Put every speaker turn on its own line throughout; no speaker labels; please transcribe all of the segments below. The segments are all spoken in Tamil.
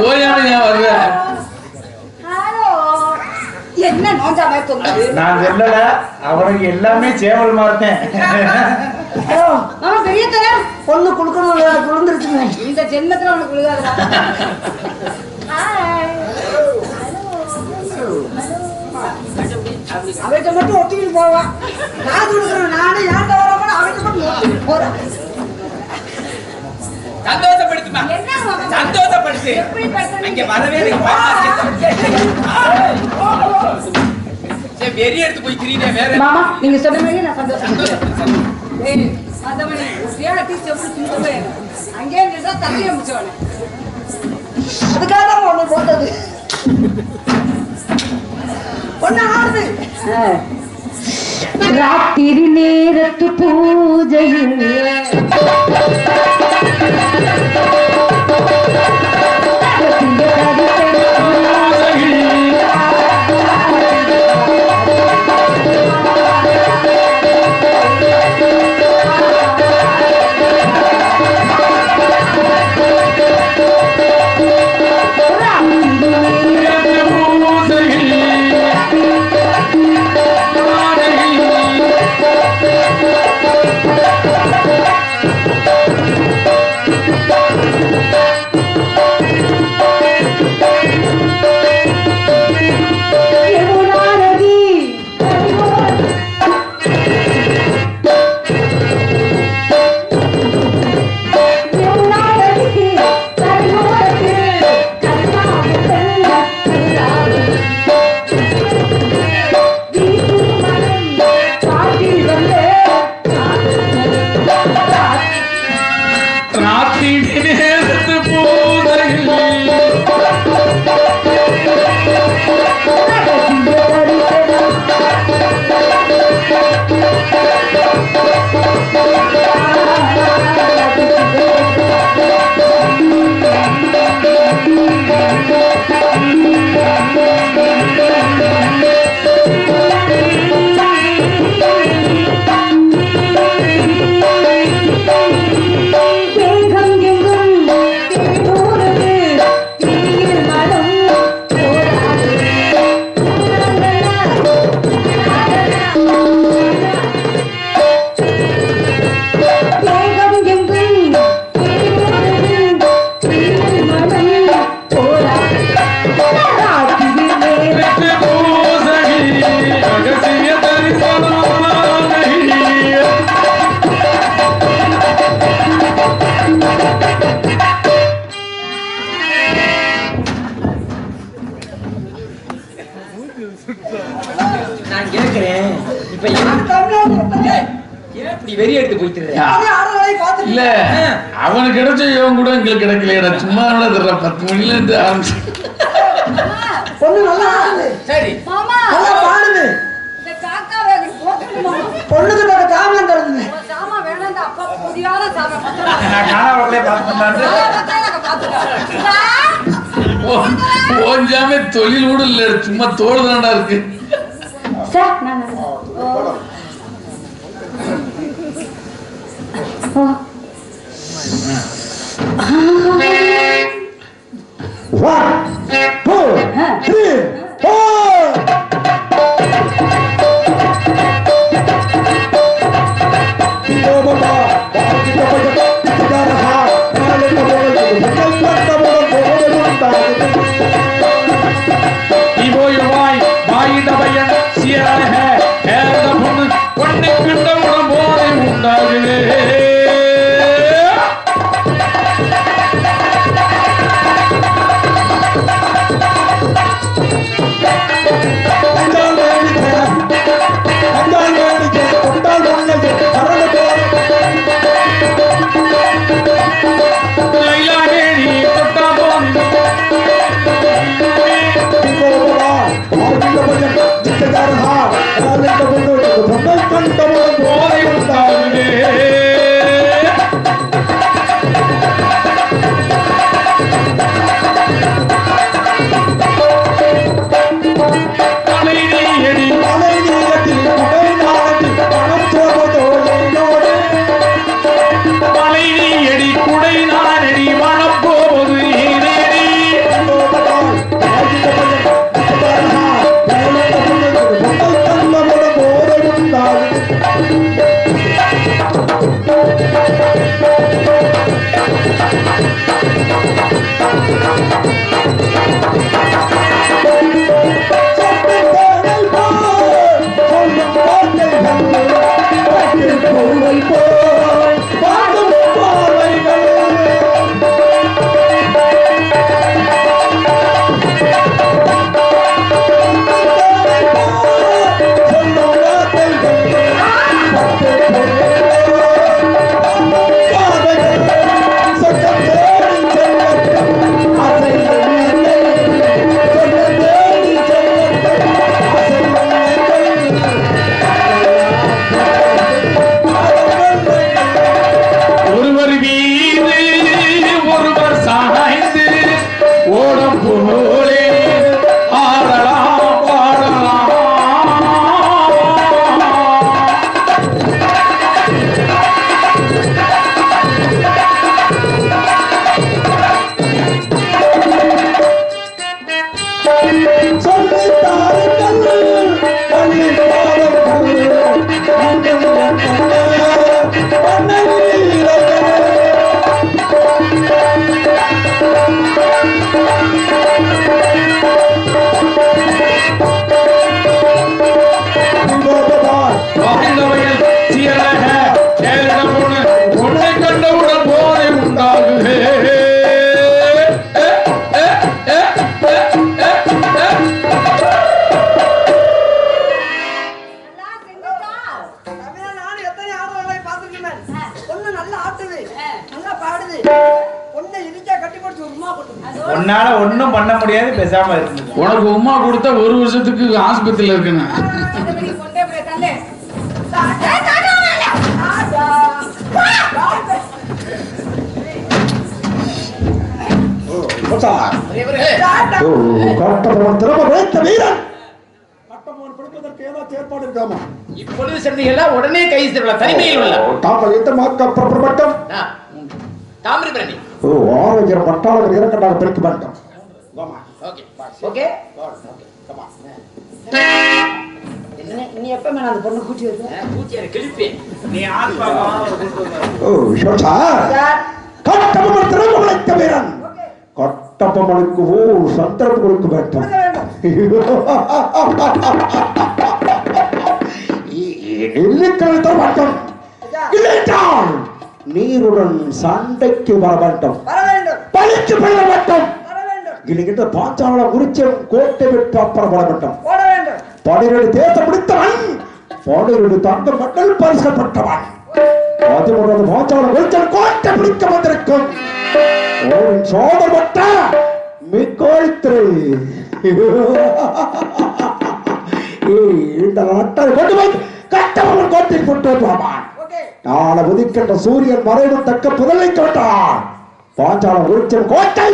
ஓயாம ஏன் வர்ற
என்ன நோஞ்சா மாதிரி சொல்லுது
நான் சொல்லல அவனுக்கு எல்லாமே சேவல் மாத்தேன்
மாமா பெரிய தர
பொண்ணு குடுக்கணும்
இந்த ஜென்மத்துல உனக்கு விழுகாதுடா. ஹாய்
அவர்கிட்ட மட்டும் ஒட்டிக்கிட்டு போவான் நான் கொடுக்குறேன் நானே ஏன்ட்ட வராம அவர்கிட்ட மட்டும் ஒட்டிக்கிட்டு போறேன்.
சந்தோஷப்படுத்துமா?
என்ன படுத்தணும்?
அங்க வரவே எனக்கு வெறி எடுத்து போய் திரியுதே வேற
மாமா நீங்க சொன்ன மாதிரி நான் சந்தோஷம்
சந்தோஷப்படு.
ஏய், மத்தவனே, உசியாட்டி செப்பு தின்னு போய், அங்கேயே இருந்துட்டா தள்ளி அமிச்சவனே.
அதுக்காக தான் ஒண்ணு போட்டது. ஒண்ணு ஆடுது
ராத்திரி நேரத்து பூஜையில்.
ராத்திரி நேரத்து
இப்படி வெறி எடுத்து போயிட்டு இருக்க?
இல்ல அவனுக்கு கிடைச்ச யோகம் கூட எங்களுக்கு கிடைக்கலையடா சும்மா தெரியல பத்து மணில இருந்து ஆரம்பிச்சு.
பொண்ணு நல்லா
சரி.
நல்லா பாடுது. பொண்ணுக்கு தர காமம் தருது.
வேணாம், அப்பா.
நான்?
ஓஞ்சாமே தொழில் கூட இல்ல சும்மா தோல் தாண்டா இருக்கு.
சார், நான்
One, two, three, four.
உன்னால ஒண்ணும் பண்ண முடியாது பேசாம இருக்கு
உனக்கு உமா கொடுத்தா ஒரு வருஷத்துக்கு ஆஸ்பத்திரியில இருக்கணும்
ஏற்பாடு இருக்காமா?
இப்பொழுது சொன்னீங்களா உடனே கை தனிமையில் உள்ள
தாங்கள் எந்த மாக்க புறப்படும்
தாமிரபரணி.
ஓ ஆரோக்கியம் பட்டாளர்கள் இறக்கட்டாக பிரிக்க வேண்டும்
ஓகே ஓகே
என்ன- நீ எப்ப மேல அந்த பொண்ணு கூட்டி வருது
பூச்சியாரு கிழிப்பேன்
நீ ஆத்மாவா
ஓ ஷோஷா கட்டபொம்மன் திரும்ப வைத்த வீரன். கட்டபொம்மனுக்கு ஓ சந்தர்ப்பம் கொடுக்க வேண்டும். நெல்லிக்கல் தர வேண்டும் இல்லையென்றால் நீருடன் சண்டைக்கு வர வேண்டும்.
வர
பழிக்கு பெயர வேண்டும்.
வர
இல்லைங்கிட்ட பாஞ்சால உரிச்சம் கோட்டை விட்டு வேண்டும்.
ஓட வேண்டும்.
பனிரெண்டு தேசம் பிடித்தவன் பனிரெண்டு தங்க மக்கள் பரிசப்பட்டவன். பதிமூன்றாவது பாஞ்சால உரிச்சல் கோட்டை பிடிக்க வந்திருக்கும். ஓரின் சோதரப்பட்ட மிக்கோய்த்திரை. இந்த நாட்டை கொண்டு போய் கட்டவன் கோட்டில் கொண்டு வருவான்
ஓகே
நாளை உதிக்கின்ற சூரியன் மறைவு தக்க புதலை தோட்டான் பாஞ்சாலம் உரிச்சம் கோட்டை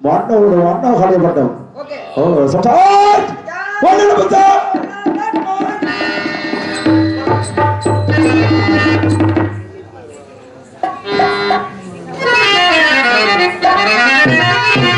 மன்னோடு மன்னோ
கடைபட்டம்
ஓ சட்டார். Thank you.